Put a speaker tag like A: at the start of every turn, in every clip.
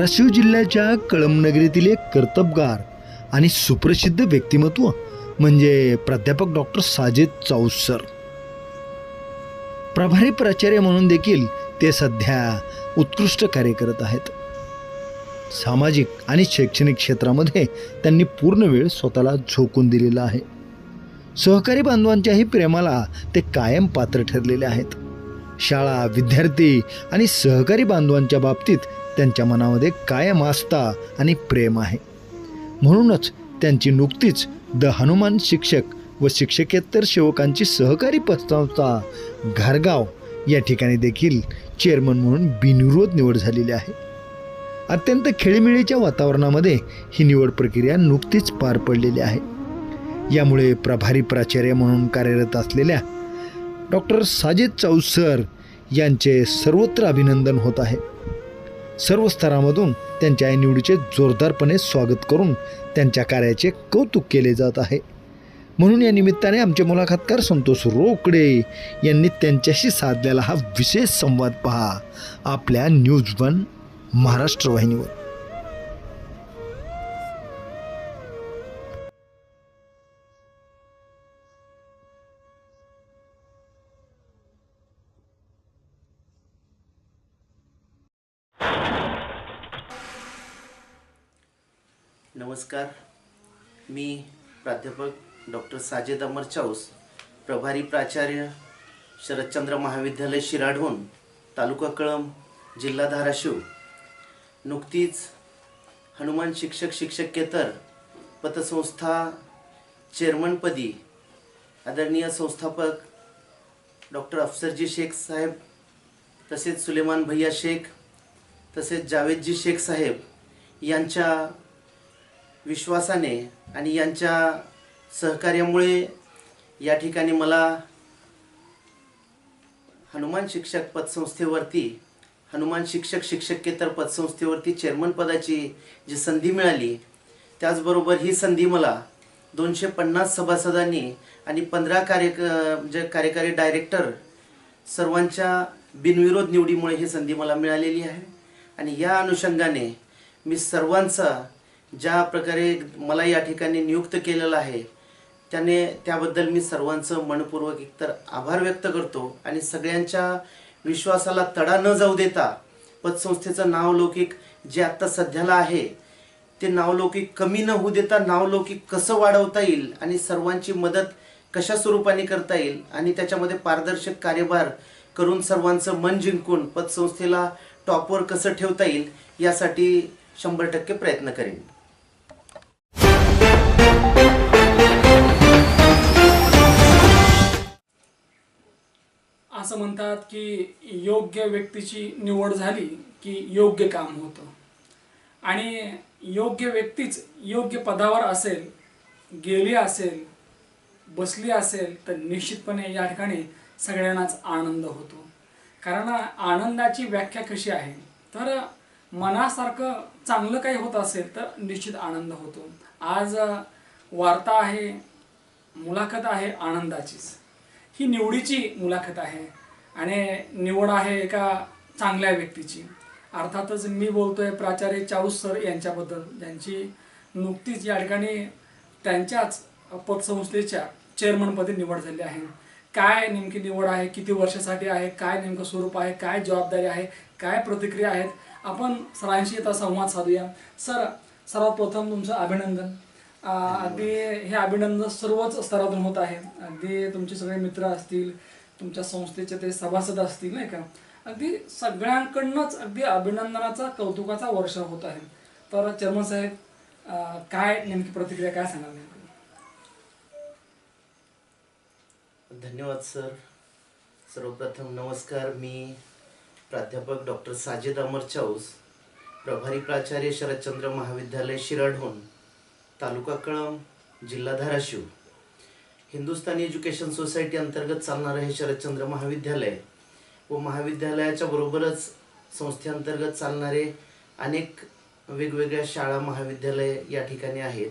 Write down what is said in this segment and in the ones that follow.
A: धाराशिव जिल्ह्याच्या कळमनगरीतील एक कर्तबगार आणि सुप्रसिद्ध व्यक्तिमत्व म्हणजे प्राध्यापक डॉक्टर साजेद चाऊस सर. प्रभारी प्राचार्य म्हणून देखील ते सध्या उत्कृष्ट कार्य करत आहेत. सामाजिक आणि शैक्षणिक क्षेत्रामध्ये त्यांनी पूर्ण वेळ स्वतःला झोकून दिलेला आहे. सहकारी बांधवांच्याही प्रेमाला ते कायम पात्र ठरलेले आहेत. शाळा विद्यार्थी आणि सहकारी बांधवांच्या बाबतीत त्यांच्या मनामध्ये कायम आस्था आणि प्रेम आहे. म्हणूनच त्यांची नुकतीच द हनुमान शिक्षक व शिक्षकेतर सेवकांची सहकारी पतसंस्था घारगाव या ठिकाणी देखील चेअरमन म्हणून बिनविरोध निवड झालेली आहे. अत्यंत खेळीमेळीच्या वातावरणामध्ये ही निवड प्रक्रिया नुकतीच पार पडलेली आहे. यामुळे प्रभारी प्राचार्य म्हणून कार्यरत असलेल्या डॉक्टर साजिद चौसर यांचे सर्वत्र अभिनंदन होत आहे. सर्व स्तरामधून त्यांच्या या निवडीचे जोरदारपणे स्वागत करून त्यांच्या कार्याचे कौतुक केले जात आहे. म्हणून या निमित्ताने आमचे मुलाखतकार संतोष रोकडे यांनी त्यांच्याशी साधलेला हा विशेष संवाद पहा. आपल्या न्यूज वन महाराष्ट्र वाहिनीवर.
B: नमस्कार. मी प्राध्यापक डॉक्टर साजेद अमर चाऊस प्रभारी प्राचार्य शरदचंद्र महाविद्यालय शिराढोण तालुका कळंब जिल्हा धाराशिव. नुकतीच हनुमान शिक्षक शिक्षकेतर पतसंस्था चेअरमनपदी आदरणीय संस्थापक डॉक्टर अफसरजी शेख साहेब तसेच सुलेमान भैया शेख तसेच जावेदजी शेख साहेब यांच्या विश्वासाने आणि यांच्या सहकार्यामुळे या ठिकाणी मला हनुमान शिक्षक पतसंस्थेवरती हनुमान शिक्षक शिक्षकेतर पतसंस्थेवरती चेअरमन पदाची जी संधी मिळाली त्याचबरोबर ही संधी मला दोनशे पन्नास सभासदांनी आणि पंधरा कार्य जे म्हणजे कार्यकारी डायरेक्टर सर्वांच्या बिनविरोध निवडीमुळे ही संधी मला मिळालेली आहे. आणि या अनुषंगाने मी सर्वांचा ज्या प्रकारे मला या ठिकाणी नियुक्त केलेलं आहे त्याने त्याबद्दल मी सर्वांचं मनपूर्वक एकतर आभार व्यक्त करतो आणि सगळ्यांच्या विश्वासाला तडा न जाऊ देता पतसंस्थेचं नावलौकिक जे आत्ता सध्याला आहे ते नावलौकिक कमी न होऊ देता नावलौकिक कसं वाढवता येईल आणि सर्वांची मदत कशा स्वरूपाने करता येईल आणि त्याच्यामध्ये पारदर्शक कार्यभार करून सर्वांचं मन जिंकून पतसंस्थेला टॉपवर कसं ठेवता येईल यासाठी शंभर टक्के प्रयत्न करेन.
C: असं म्हणतात की योग्य व्यक्तीची निवड झाली की योग्य काम होतं. आणि योग्य व्यक्तीच योग्य पदावर असेल गेली असेल बसली असेल तर निश्चितपणे या ठिकाणी सगळ्यांनाच आनंद होतो. कारण आनंदाची व्याख्या कशी आहे? तर मनासारखं चांगलं काही होत असेल तर निश्चित आनंद होतो. आज वार्ता आहे मुलाखत आहे आनंदाचीच. ही निवडीची मुलाखत आहे आणि निवड आहे एका चांगल्या व्यक्तीची. अर्थातच मी बोलतोय प्राचार्य चाऊस सर यांच्याबद्दल. ज्यांची नुकतीच या ठिकाणी त्यांच्याच पतसंस्थेच्या चेअरमनपदी निवड झाली आहे. काय नेमकी निवड आहे किती वर्षासाठी आहे काय नेमकं स्वरूप आहे काय जबाबदारी आहे काय प्रतिक्रिया आहेत आपण सरांशी आता संवाद साधूया. सर सर्वात प्रथम तुमचं अभिनंदन. अगदी हे अभिनंदन सर्वच स्तरातून होत आहे. अगदी तुमचे सगळे मित्र असतील तुमच्या संस्थेचे ते सभासद असतील नाही का? अगदी सगळ्यांकडनंच अगदी अभिनंदनाचा कौतुकाचा वर्ष होत आहे. तर चर्मन साहेब काय नेमकी प्रतिक्रिया काय सांगाल नेमकी?
B: धन्यवाद सर. सर्वप्रथम नमस्कार. मी प्राध्यापक डॉक्टर साजिद अमर चाऊस प्रभारी प्राचार्य शरदचंद्र महाविद्यालय शिराढोण तालुका कळंब जिल्हा धाराशिव. हिंदुस्थानी एज्युकेशन सोसायटी अंतर्गत चालणारं हे शरदचंद्र महाविद्यालय. व महाविद्यालयाच्या बरोबरच संस्थेअंतर्गत चालणारे अनेक वेगवेगळ्या शाळा महाविद्यालय या ठिकाणी आहेत.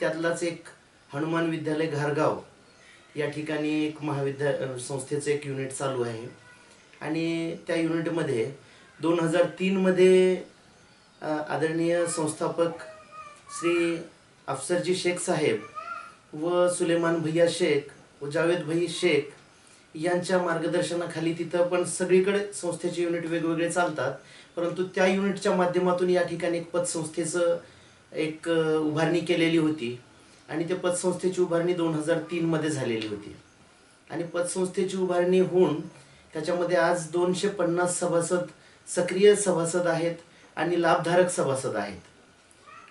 B: त्यातलाच एक हनुमान विद्यालय घारगाव या ठिकाणी एक महाविद्या संस्थेचं एक युनिट चालू आहे. आणि त्या युनिटमध्ये दोन हजार तीनमध्ये आदरणीय संस्थापक श्री अफसरजी शेख साहेब व सुलेमान भैया शेख व जावेद भाई शेख यांच्या मार्गदर्शनाखाली तिथं पण सगळीकडे संस्थेचे युनिट वेगवेगळे चालतात. परंतु त्या युनिटच्या माध्यमातून या ठिकाणी एक पतसंस्थेचं एक उभारणी केलेली होती. आणि त्या पतसंस्थेची उभारणी दोन हजार तीनमध्ये झालेली होती. आणि पतसंस्थेची उभारणी होऊन त्याच्यामध्ये आज दोनशे पन्नास सभासद सक्रिय सभासद आहेत. आणि लाभधारक सभासद आहेत.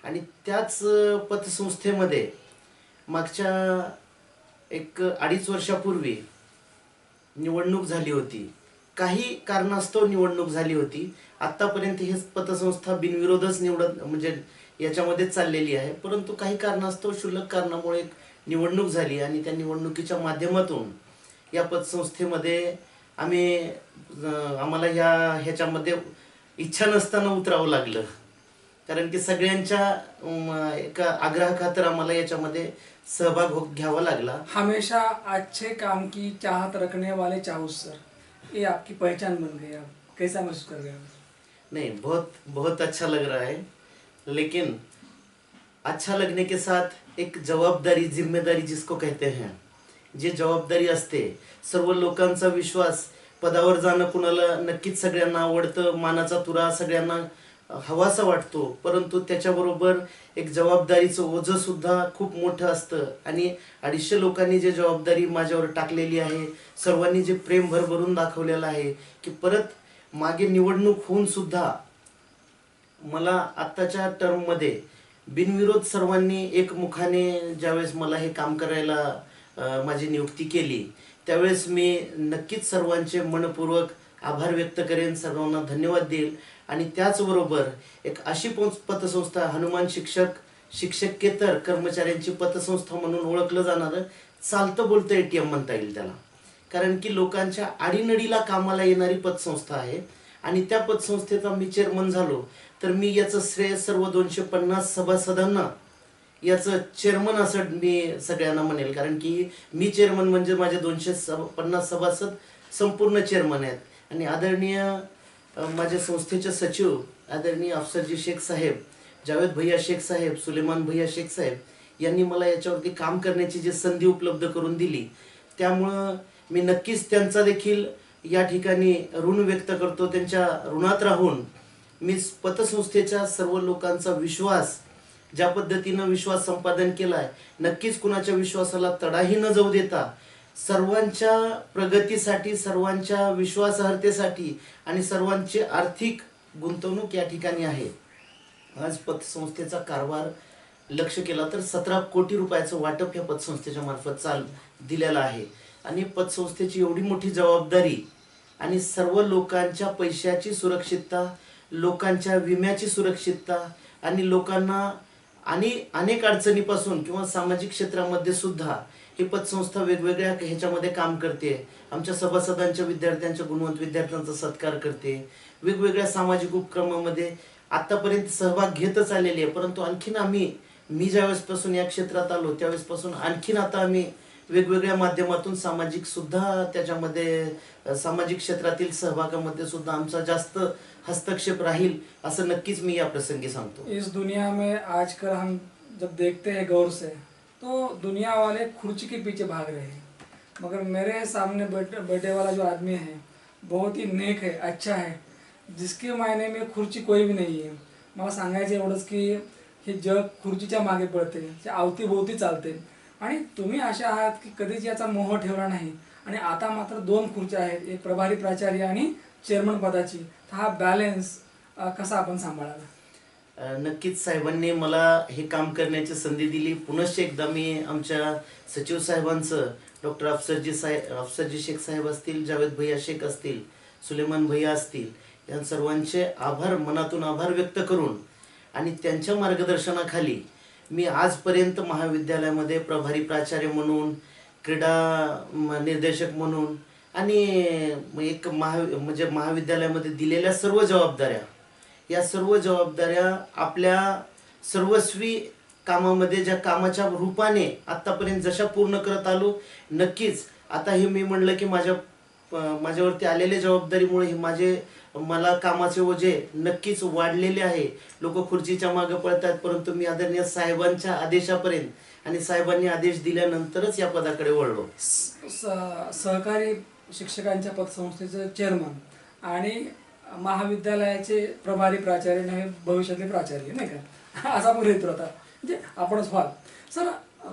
B: आणि त्याच पतसंस्थेमध्ये मागच्या एक अडीच वर्षापूर्वी निवडणूक झाली होती. काही कारणास्तव निवडणूक झाली होती. आत्तापर्यंत हे पतसंस्था बिनविरोधच निवडत म्हणजे याच्यामध्येच चाललेली आहे. परंतु काही कारणास्तव क्षुल्लक कारणामुळे एक निवडणूक झाली आणि त्या निवडणुकीच्या माध्यमातून या पतसंस्थेमध्ये आम्ही आम्हाला ह्या ह्याच्यामध्ये इच्छा नसताना उतरावं लागलं. कारण की सगळ्यांच्या एका आग्रहाखातर आम्हाला याच्यामध्ये सहभाग हो- घ्यावा लागला.
C: हमेशा अच्छे काम की चाहत रखने वाले चाहूस सर. ये आपकी पहचान बन गई अब. कैसा महसूस कर रहे हो?
B: नहीं बहुत बहुत अच्छा लग रहा है. लेकिन अच्छा लगने के साथ एक जबाबदारी जिम्मेदारी जिसको कहते हैं जी जबाबदारी असते सर्व लोकांचा विश्वास पदावर जाणं कुणाला नक्कीच सगळ्यांना आवडतं मानाचा तुरा सगळ्यांना हवासा वाटतो. परंतु त्याच्याबरोबर एक जबाबदारीचं ओझं सुद्धा खूप मोठं असतं. आणि अडीचशे लोकांनी जे जबाबदारी माझ्यावर टाकलेली आहे सर्वांनी जे प्रेम भरभरून दाखवलेलं आहे की परत मागे निवडणूक होऊन सुद्धा मला आत्ताच्या टर्ममध्ये बिनविरोध सर्वांनी एकमुखाने ज्यावेळेस मला हे काम करायला माझी नियुक्ती केली त्यावेळेस मी नक्कीच सर्वांचे मनपूर्वक आभार व्यक्त करेन सर्वांना धन्यवाद देईल. आणि त्याचबरोबर एक अशी पतसंस्था हनुमान शिक्षक शिक्षकेतर कर्मचाऱ्यांची पतसंस्था म्हणून ओळखलं जाणारं चालतं बोलतं ए टी एम म्हणता येईल त्याला. कारण की लोकांच्या आडीनडीला कामाला येणारी पतसंस्था आहे. आणि त्या पतसंस्थेचा मी चेअरमन झालो तर मी याचं श्रेय सर्व दोनशे पन्नास सभासदांना याचं चेअरमन असं मी सगळ्यांना म्हणेल. कारण की मी चेअरमन म्हणजे माझे दोनशे सभ पन्नास सभासद संपूर्ण चेअरमन आहेत. आणि आदरणीय माझ्या संस्थेचे सचिव आदरणीय अफसरजी शेख साहेब जावेद भैया शेख साहेब सुलेमान भैया शेख साहेब यांनी मला याच्यावरती काम करण्याची जी संधी उपलब्ध करून दिली त्यामुळं मी नक्कीच त्यांचा देखील या ठिकाणी ऋण व्यक्त करतो. त्यांच्या ऋणात राहून मी पतसंस्थेच्या सर्व लोकांचा विश्वास ज्या पद्धतीनं विश्वास संपादन केलाय नक्कीच कुणाच्या विश्वासाला तडाही न जाऊ देता सर्वांच्या प्रगतीसाठी सर्वांच्या विश्वासार्हतेसाठी आणि सर्वांची आर्थिक गुंतवणूक या ठिकाणी आहे. आज पतसंस्थेचा कारभार लक्ष केला तर सतरा कोटी रुपयाचं वाटप या पतसंस्थेच्या मार्फत चाल दिलेलं आहे. आणि पतसंस्थेची एवढी मोठी जबाबदारी आणि सर्व लोकांच्या पैशाची सुरक्षितता लोकांच्या विम्याची सुरक्षितता आणि लोकांना आणि अनेक अडचणीपासून किंवा सामाजिक क्षेत्रामध्ये सुद्धा ही पतसंस्था वेगवेगळ्या ह्याच्यामध्ये काम करते. आमच्या सभासदांच्या विद्यार्थ्यांच्या गुणवंत विद्यार्थ्यांचा सत्कार करते. वेगवेगळ्या सामाजिक उपक्रमामध्ये आतापर्यंत सहभाग घेतच आलेली आहे. परंतु आणखीन आम्ही मी ज्यावेळेसपासून या क्षेत्रात आलो त्यावेळेसपासून आणखीन आता आम्ही वेगवेगळ्या माध्यमातून सामाजिक सुद्धा त्याच्यामध्ये सामाजिक क्षेत्रातील सहभागामध्ये सुद्धा आमचा जास्त हस्तक्षेप राहील असं नक्कीच मी या प्रसंगी सांगतो.
C: इस दुनिया में आजकल हम जब देखते हैं गौर से तो दुनिया वाले खुर्ची के पीछे भाग रहे हैं। मगर मेरे सामने बैठे बैठे वाला जो आदमी है बहुत ही नेक है अच्छा है जिसके मायने में खुर्ची कोई भी नाही आहे मला सांगायचं एवढंच की हे जग खुर्चीच्या मागे पडते ते अवतीभोवती चालते. आणि तुम्ही अशा आहात की कधीच याचा मोह ठेवला नाही. आणि आता मात्र दोन खुर्च्या आहेत एक प्रभारी प्राचार्य आणि चेअरमन पदाची. हा बॅलेन्स कसा आपण
B: सांभाळाला नक्कीच साहेबांनी मला हे काम करण्याची संधी दिली. पुनश्च एकदा मी आमच्या सचिव साहेबांचं डॉक्टर अफसरजी साहेब अफसरजी शेख साहेब असतील जावेद भैया शेख असतील सुलेमान भैया असतील या सर्वांचे आभार मनातून आभार व्यक्त करून आणि त्यांच्या मार्गदर्शनाखाली मी आजपर्यंत महाविद्यालयामध्ये प्रभारी प्राचार्य म्हणून क्रीडा निर्देशक म्हणून आणि एक महा म्हणजे महाविद्यालयामध्ये दिलेल्या सर्व जबाबदाऱ्या या सर्व जबाबदाऱ्या आपल्या सर्वस्वी कामामध्ये ज्या कामाच्या रूपाने आतापर्यंत जशा पूर्ण करत आलो नक्कीच आता हे मी म्हणलं की माझ्या माझ्यावरती आलेल्या जबाबदारीमुळे हे माझे मला कामाचे ओझे नक्कीच वाढलेले आहे. लोक खुर्चीच्या मागे पळतात परंतु मी आदरणीय साहेबांच्या आदेशापर्यंत आणि साहेबांनी आदेश दिल्यानंतरच या पदाकडे वळलो.
C: सहकारी शिक्षकांच्या पतसंस्थेचं चेअरमन आणि महाविद्यालयाचे प्रभारी प्राचार्य आणि भविष्यातले प्राचार्य नाही का? असा आपण घेतो आता. म्हणजे आपणच व्हाल. सर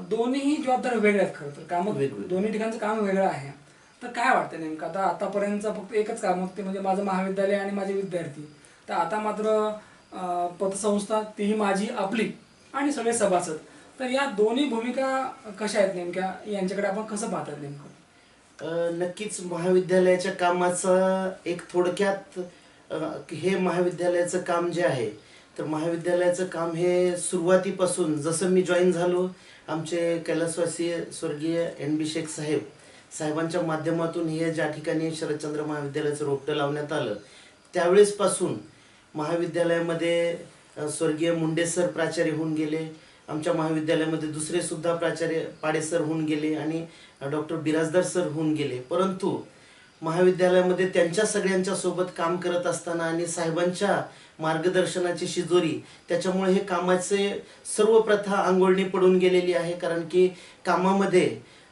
C: दोन्हीही जबाबदाऱ्या वेगळ्या आहेत खरं तर. काम. दोन्ही ठिकाणचं काम वेगळं आहे. तर काय वाटतं नेमकं? आता आतापर्यंतचं फक्त एकच काम होतं ते म्हणजे माझं महाविद्यालय आणि माझे विद्यार्थी. तर आता मात्र पतसंस्था तीही माझी आपली आणि सगळे सभासद. तर या दोन्ही भूमिका कशा आहेत नेमक्या? यांच्याकडे आपण कसं पाहतात नेमकं?
B: नक्कीच महाविद्यालयाच्या कामाचं एक थोडक्यात हे महाविद्यालयाचं काम जे आहे तर महाविद्यालयाचं काम हे सुरुवातीपासून जसं मी जॉईन झालो आमचे कैलासवासी स्वर्गीय एन बी शेख साहेब साहेबांच्या माध्यमातून हे ज्या ठिकाणी शरदचंद्र महाविद्यालयाचं रोपटं लावण्यात आलं त्यावेळेसपासून महाविद्यालयामध्ये स्वर्गीय मुंडे सर प्राचार्य होऊन गेले आमच्या महाविद्यालयामध्ये दुसरे सुद्धा प्राचार्य पाडे सर होऊन गेले आणि डॉक्टर बिराजदार सर होऊन गेले. परंतु महाविद्यालयामध्ये त्यांच्या सगळ्यांच्या सोबत काम करत असताना आणि साहेबांच्या मार्गदर्शनाची शिजोरी त्याच्यामुळे हे कामाचे सर्व प्रथा आंघोळणी पडून गेलेली आहे. कारण की कामामध्ये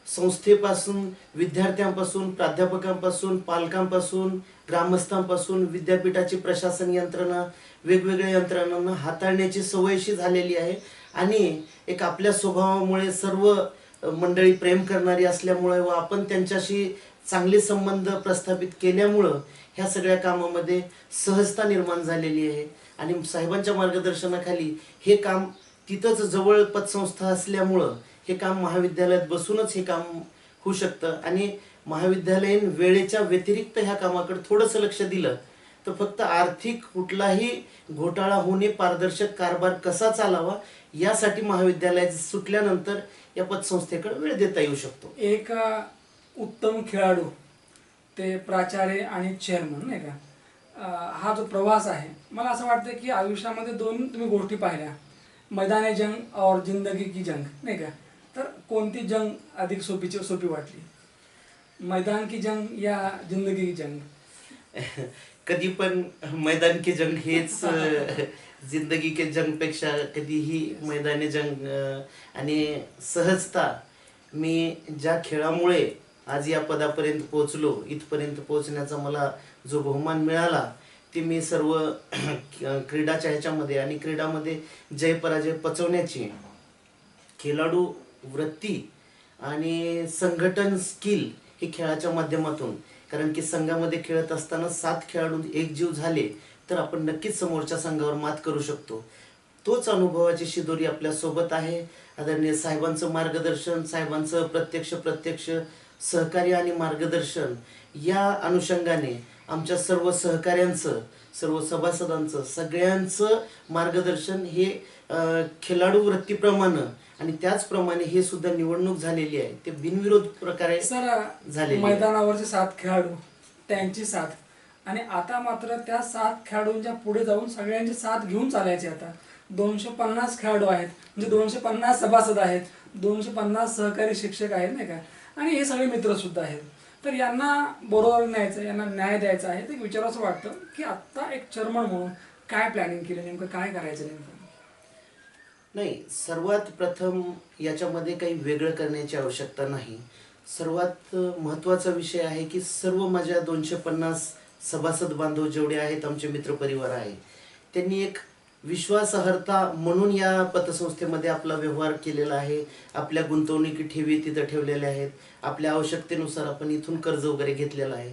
B: संस्थेपासून विद्यार्थ्यांपासून प्राध्यापकांपासून पालकांपासून ग्रामस्थांपासून विद्यापीठाची प्रशासन यंत्रणा वेगवेगळ्या यंत्रणांना हाताळण्याची सवयशी झालेली आहे. आणि एक आपल्या स्वभावामुळे सर्व मंडळी प्रेम करणारी असल्यामुळे व आपण त्यांच्याशी चांगले संबंध प्रस्थापित केल्यामुळं ह्या सगळ्या कामामध्ये सहजता निर्माण झालेली आहे. आणि साहेबांच्या मार्गदर्शनाखाली हे काम तिथंच जवळ पतसंस्था असल्यामुळं हे काम महाविद्यालयात बसूनच हे काम होऊ शकतं. आणि महाविद्यालयीन वेळेच्या व्यतिरिक्त ह्या कामाकडे थोडंसं लक्ष दिलं तर फक्त आर्थिक कुठलाही घोटाळा होणे पारदर्शक कारभार कसा चालावा यासाठी महाविद्यालयात सुटल्यानंतर या पतसंस्थेकडे वेळ देता येऊ शकतो.
C: एक उत्तम खेळाडू ते प्राचार्य आणि चेअरमन नाही का? हा जो प्रवास आहे मला असं वाटतं की आयुष्यामध्ये दोन तुम्ही गोष्टी पाहिल्या. मैदानी जंग और जिंदगी की जंग नाही का? तर कोणती जंग अधिक सोपीची सोपी वाटली? मैदान की जंग या जिंदगी की जंग?
B: कधी पण मैदान के जंग हेच जिंदगी के जंगपेक्षा कधीही मैदानी जंग आणि सहजता मी ज्या खेळामुळे आज या पदापर्यंत पोहोचलो इथपर्यंत पोहोचण्याचा मला जो बहुमान मिळाला ते मी सर्व क्रीडाच्या ह्याच्यामध्ये आणि क्रीडामध्ये जय पराजय पचवण्याची खेळाडू वृत्ती आणि संघटन स्किल हे खेळाच्या माध्यमातून कारण की संघामध्ये खेळत असताना सात खेळाडू एकजीव झाले तर आपण नक्कीच समोरच्या संघावर मात करू शकतो. तोच अनुभवाची शिदोरी आपल्यासोबत आहे. आदरणीय साहेबांचं मार्गदर्शन साहेबांचं प्रत्यक्ष प्रत्यक्ष सहकार्य आणि मार्गदर्शन या अनुषंगाने आमच्या सर्व सहकाऱ्यांचं सर्व सभासदांचं सगळ्यांचं मार्गदर्शन हे खेळाडू वृत्तीप्रमाणे आणि त्याचप्रमाणे हे सुद्धा निवडणूक झालेली आहे. ते बिनविरोध प्रकारे आहे.
C: मैदानावरचे सात खेळाडू त्यांची साथ आणि आता मात्र त्या सात खेळाडूंच्या पुढे जाऊन सगळ्यांची साथ घेऊन चालायचे आता. दोनशे पन्नास खेळाडू आहेत. म्हणजे दोनशे पन्नास सभासद आहेत. दोनशे पन्नास सहकारी शिक्षक आहेत नाही का? आणि हे सगळे मित्र सुद्धा आहेत. तर यांना बरोबर न्यायचं यांना न्याय द्यायचा आहे. ते विचारावंसं वाटतं की आत्ता एक चर्मन म्हणून काय प्लॅनिंग केलं नेमकं? काय करायचं नेमकं?
B: नाही सर्वात प्रथम याच्यामध्ये काही वेगळं करण्याची आवश्यकता नाही. सर्वात महत्त्वाचा विषय आहे की सर्व माझ्या दोनशे पन्नास सभासद बांधव जेवढे आहेत आमचे मित्रपरिवार आहे त्यांनी एक विश्वासार्हता म्हणून या पतसंस्थेमध्ये आपला व्यवहार केलेला आहे. आपल्या गुंतवणुकी ठेवी तिथं ठेवलेल्या आहेत. आपल्या आवश्यकतेनुसार आपण इथून कर्ज वगैरे घेतलेलं आहे.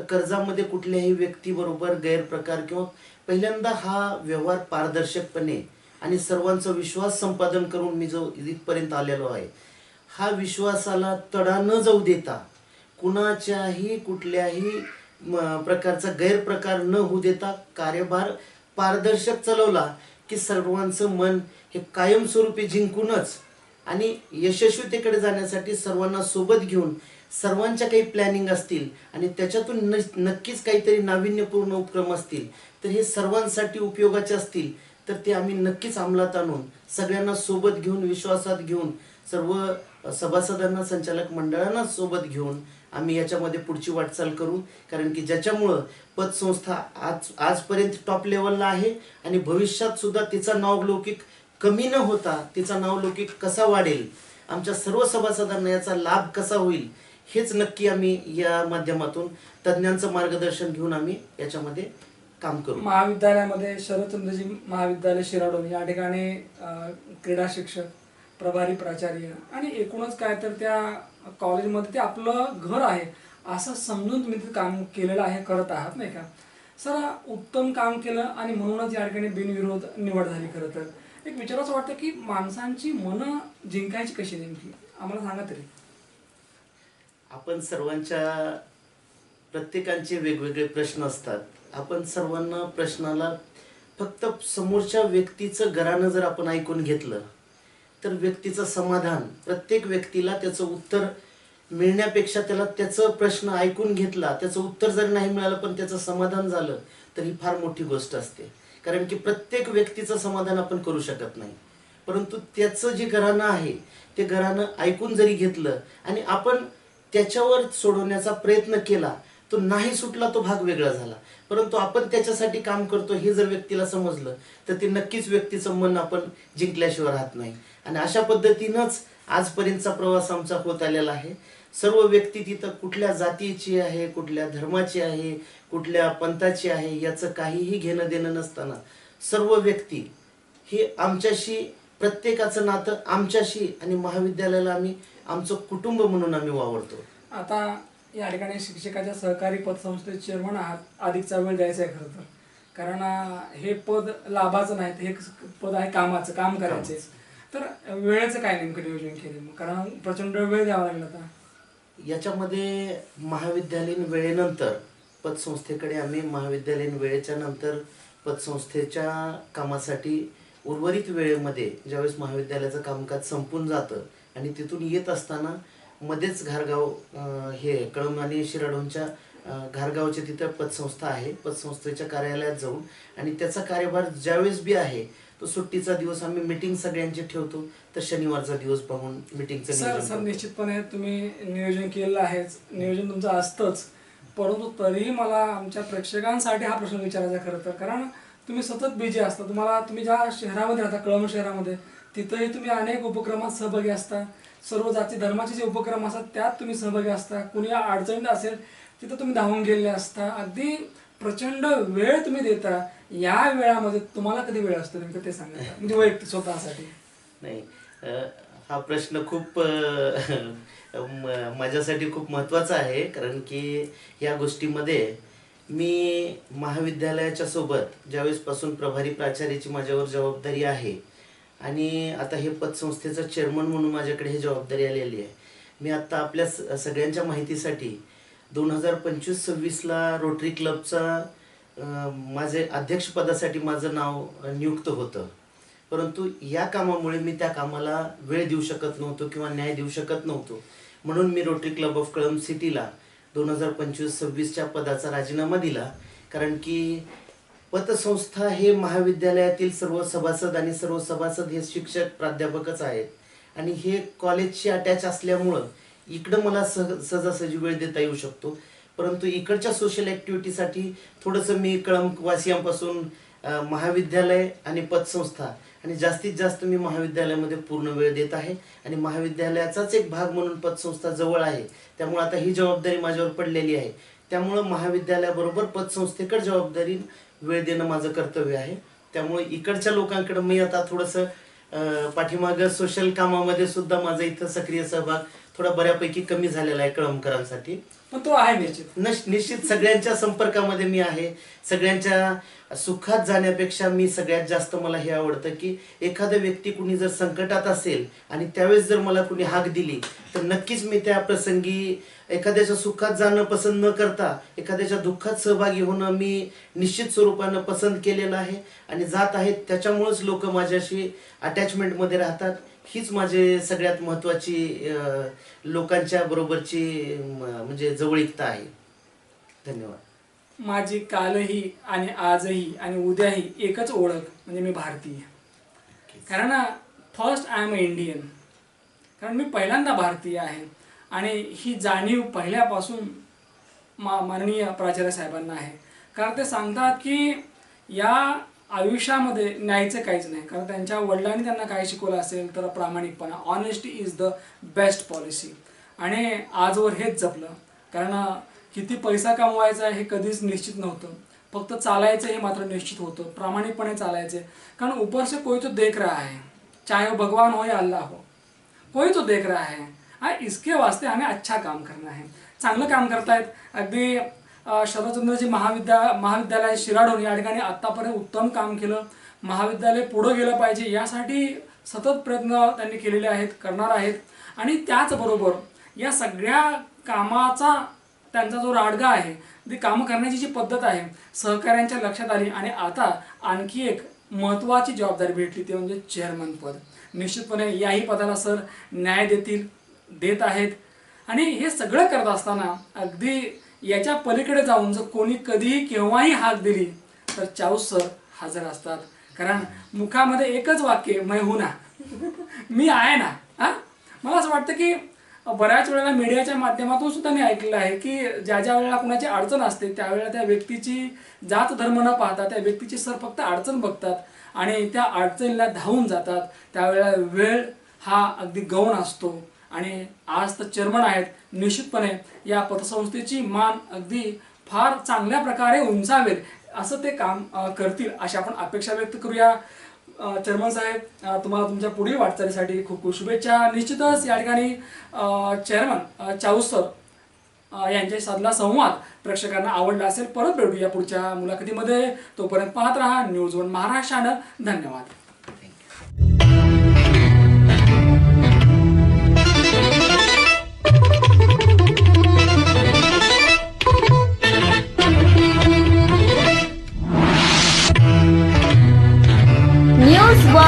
B: कर्जामध्ये कुठल्याही व्यक्तीबरोबर गैरप्रकार किंवा पहिल्यांदा हा व्यवहार पारदर्शकपणे आणि सर्वांचा विश्वास संपादन करून मी जो इथपर्यंत आलेलो आहे हा विश्वासाला तडा न जाऊ देता कुणाच्याही कुठल्याही प्रकारचा गैरप्रकार न होऊ देता कार्यभार पारदर्शक चालवला की सर्वांचं मन हे कायमस्वरूपी जिंकूनच आणि यशस्वीतेकडे जाण्यासाठी सर्वांना सोबत घेऊन सर्वांच्या काही प्लॅनिंग असतील आणि त्याच्यातून न नक्कीच काहीतरी नाविन्यपूर्ण उपक्रम असतील तर हे सर्वांसाठी उपयोगाचे असतील तर ते आम्ही नक्कीच अंमलात आणून सगळ्यांना सोबत घेऊन विश्वासात घेऊन सर्व सभासदांना संचालक मंडळांना सोबत घेऊन आम्ही याच्यामध्ये पुढची वाटचाल करू. कारण की ज्याच्यामुळं पतसंस्था आज आजपर्यंत टॉप लेवलला आहे आणि भविष्यात सुद्धा तिचा नावलौकिक कमी न होता तिचा नावलौकिक कसा वाढेल आमच्या सर्व सभासदांना याचा लाभ कसा होईल हेच नक्की आम्ही या माध्यमातून तज्ज्ञांचं मार्गदर्शन घेऊन आम्ही याच्यामध्ये काम करू.
C: महाविद्यालयामध्ये शरदचंद्रजी महाविद्यालय शिराडोन या ठिकाणी क्रीडा शिक्षक प्रभारी प्राचार्य आणि एकूणच काय तर त्या कॉलेजमध्ये ते आपलं घर आहे असं समजून तुम्ही ते काम केलेलं आहे करत आहात नाही का? सर उत्तम काम केलं आणि म्हणूनच या ठिकाणी बिनविरोध निवड झाली खरं तर. एक विचाराचं वाटतं की माणसांची मनं जिंकायची कशी नेमकी? आम्हाला सांगा तरी.
B: आपण सर्वांच्या प्रत्येकांचे वेगवेगळे प्रश्न असतात. आपण सर्वांना प्रश्नाला फक्त समोरच्या व्यक्तीचं घरानं जर आपण ऐकून घेतलं तर व्यक्तीचं समाधान प्रत्येक व्यक्तीला त्याचं उत्तर मिळण्यापेक्षा त्याला त्याचं प्रश्न ऐकून घेतला त्याचं उत्तर जर नाही मिळालं पण त्याचं समाधान झालं तर ही फार मोठी गोष्ट असते. कारण की प्रत्येक व्यक्तीचं समाधान आपण करू शकत नाही. परंतु त्याचं जे घराणं आहे ते घराणं ऐकून जरी घेतलं आणि आपण त्याच्यावर सोडवण्याचा प्रयत्न केला तो नाही सुटला तो भाग वेगळा झाला. परंतु आपण त्याच्यासाठी काम करतो हे जर व्यक्तीला समजलं तर ते नक्कीच व्यक्तीचं मन आपण जिंकल्याशिवाय राहत नाही. आणि अशा पद्धतीनंच आजपर्यंतचा प्रवास आमचा होत आलेला आहे. सर्व व्यक्ती तिथं कुठल्या जातीची आहे कुठल्या धर्माची आहे कुठल्या पंथाची आहे याचं काहीही घेणं देणं नसताना सर्व व्यक्ती हे आमच्याशी प्रत्येकाचं नातं आमच्याशी आणि महाविद्यालयाला आम्ही आमचं कुटुंब म्हणून आम्ही वावरतो.
C: आता या ठिकाणी शिक्षकाच्या सहकारी पतसंस्थेचे चेअरमन आहात. अधिकचा वेळ द्यायचा आहे खरं तर. कारण हे पद लाभाचं नाही हे पद आहे कामाचं काम करायचे तर वेळेचं काय नेमकं नियोजन केलं? कारण प्रचंड वेळ द्यावा लागला आता.
B: याच्यामध्ये महाविद्यालयीन वेळेनंतर पतसंस्थेकडे आम्ही महाविद्यालयीन वेळेच्या नंतर पतसंस्थेच्या कामासाठी उर्वरित वेळेमध्ये ज्यावेळेस महाविद्यालयाचं कामकाज संपून जातं आणि तिथून येत असताना मध्येच घारगाव हे कळम आणि शिराडोनच्या अं, घारगावच्या तिथं पतसंस्था आहे. पतसंस्थेच्या कार्यालयात जाऊन आणि त्याचा कार्यभार ज्यावेळेस बी आहे तो सुट्टीचा दिवस आम्ही मिटिंग सगळ्यांची ठेवतो. तर शनिवारचा दिवस पाहून मिटिंगचं
C: सर
B: नियोजन
C: सर
B: करतो.
C: निश्चितपणे तुम्ही नियोजन केलेलं आहेच. नियोजन तुमचं असतंच. परंतु तरीही मला आमच्या प्रेक्षकांसाठी हा प्रश्न विचारायचा खरं तर. कारण तुम्ही सतत बिझी असता. तुम्हाला तुम्ही ज्या शहरामध्ये राहता कळम शहरामध्ये तिथंही तुम्ही अनेक उपक्रमात सहभागी असता. सर्व जाती धर्माचे जे उपक्रम असतात त्यात तुम्ही सहभागी असता. कुणी अडचणीत असेल तिथं तुम्ही धावून गेलेले असता. अगदी प्रचंड वेळ तुम्ही देता. या वेळामध्ये तुम्हाला कधी वेळ असतो नेमकं ते सांगा. म्हणजे वैयक्तिक स्वतःसाठी.
B: नाही हा प्रश्न खूप म- माझ्यासाठी खूप महत्त्वाचा आहे. कारण की या गोष्टीमध्ये मी महाविद्यालयाच्या सोबत ज्यावेळेसपासून प्रभारी प्राचार्याची माझ्यावर जबाबदारी आहे आणि आता हे पतसंस्थेचा चेअरमन म्हणून माझ्याकडे ही जबाबदारी आलेली आहे. मी आत्ता आपल्या स- सगळ्यांच्या माहितीसाठी दोन हजार पंचवीस सव्वीसला रोटरी क्लबचा माझे अध्यक्षपदासाठी माझं नाव नियुक्त होतं. परंतु या कामामुळे मी त्या कामाला वेळ देऊ शकत नव्हतो किंवा न्याय देऊ शकत नव्हतो. म्हणून मी रोटरी क्लब ऑफ कळम सिटीला दोन हजार पंचवीस सव्वीसच्या पदाचा राजीनामा दिला. कारण की पतसंस्था हे महाविद्यालयातील सर्व सभासद आणि सर्व सभासद हे शिक्षक प्राध्यापकच आहेत. आणि हे कॉलेजशी अटॅच असल्यामुळं इकडं मला सह सहजासहजी वेळ देता येऊ शकतो. परंतु इकडच्या सोशल ॲक्टिव्हिटीसाठी थोडंसं मी कळंबवासियांपासून महाविद्यालय आणि पतसंस्था आणि जास्तीत जास्त मी महाविद्यालयामध्ये पूर्ण वेळ देत आहे. आणि महाविद्यालयाचाच एक भाग म्हणून पतसंस्था जवळ आहे. त्यामुळे आता ही जबाबदारी माझ्यावर पडलेली आहे. त्यामुळं महाविद्यालयाबरोबर पतसंस्थेकडे जबाबदारी वेळ देणं माझं कर्तव्य आहे. त्यामुळे इकडच्या लोकांकडे मी आता थोडंसं पाठीमागं सोशल कामामध्ये सुद्धा माझा इथं सक्रिय सहभाग थोडा बऱ्यापैकी कमी झालेला आहे कळमकरांसाठी.
C: पण तो आहे निश्चित.
B: नश- निश्चित सगळ्यांच्या संपर्कामध्ये मी आहे. सगळ्यांच्या सुखात जाण्यापेक्षा मी सगळ्यात जास्त मला हे आवडतं की एखादा व्यक्ती कुणी जर संकटात असेल आणि त्यावेळेस जर मला कुणी हाक दिली तर नक्कीच मी त्या प्रसंगी एखाद्याच्या सुखात जाणं पसंत न करता एखाद्याच्या दुःखात सहभागी होणं मी निश्चित स्वरूपानं पसंत केलेलं आहे. आणि जात आहेत त्याच्यामुळेच लोक माझ्याशी अटॅचमेंटमध्ये राहतात. हीच माझे सगळ्यात महत्त्वाची अं, लोकांच्या बरोबरची अं, म्हणजे जवळीकता आहे. धन्यवाद.
C: माझी कालही आणि आजही आणि उद्याही एकच ओळख म्हणजे मी भारतीय. कारण फर्स्ट आय एम इंडियन कारण मी पहिल्यांदा भारतीय आहे. आणि ही जाणीव पहिल्यापासून मा माननीय प्राचार्य साहेबांना आहे. कारण ते सांगतात की या आयुष्यामध्ये न्यायचं काहीच नाही. कारण त्यांच्या वडिलांनी त्यांना काय शिकवलं असेल तर प्रामाणिकपणा. Honesty is the best policy आणि आजवर हेच जपलं. कारण किती पैसा कमवायचा हे कधीच निश्चित नव्हतं. फक्त चालायचं हे मात्र निश्चित होतं. प्रामाणिकपणे चालायचे. कारण ऊपर से कोई तो देख रहा है. चाहे वो भगवान हो या अल्लाह हो. कोई तो देख रहा है. हा इसके वास्ते हमें अच्छा काम करना है. चांगलं काम करतायत. अगदी शरदचंद्रजी महाविद्या महाविद्यालय शिराडून या ठिकाणी आत्तापर्यंत उत्तम काम केलं. महाविद्यालय पुढं गेलं पाहिजे यासाठी सतत प्रयत्न त्यांनी केलेले आहेत करणार आहेत. आणि त्याचबरोबर या सगळ्या कामाचा त्यांचा जो राडगा आहे ती कामं करण्याची जी पद्धत आहे सहकाऱ्यांच्या लक्षात आली आणि आता आणखी एक महत्त्वाची जबाबदारी भेटली ते म्हणजे चेअरमन पद. निश्चितपणे याही पदाला सर न्याय देतील देत आहेत. आणि हे सगळं करत असताना अगदी याच्या पलीकडे जाऊन जर कोणी कधीही केव्हाही हाक दिली तर चाऊस सर हजर असतात. कारण मुखामध्ये एकच वाक्य मै हो ना. मी आहे ना. हा? मला असं वाटतं की बऱ्याच वेळेला मीडियाच्या माध्यमातून सुद्धा मी ऐकलेलं आहे की ज्या ज्या वेळेला कुणाची अडचण असते त्यावेळेला त्या व्यक्तीची जात धर्म न पाहता त्या व्यक्तीची सर फक्त अडचण बघतात आणि त्या अडचणीला धावून जातात. त्यावेळेला वेळ हा अगदी गौण असतो. आणि आज तर चेअरमन आहेत निश्चितपणे या पतसंस्थेची मान अगदी फार चांगल्या प्रकारे उंचावेल असं ते काम करतील अशी आपण अपेक्षा व्यक्त करूया. चेअरमन साहेब तुम्हाला तुमच्या पुढील वाटचालीसाठी खूप खूप शुभेच्छा. निश्चितच या ठिकाणी चेअरमन चाऊस सर यांच्या साधला संवाद प्रेक्षकांना आवडला असेल परत भेटूया पुढच्या मुलाखतीमध्ये. तोपर्यंत पाहत राहा न्यूज वन महाराष्ट्रानं धन्यवाद.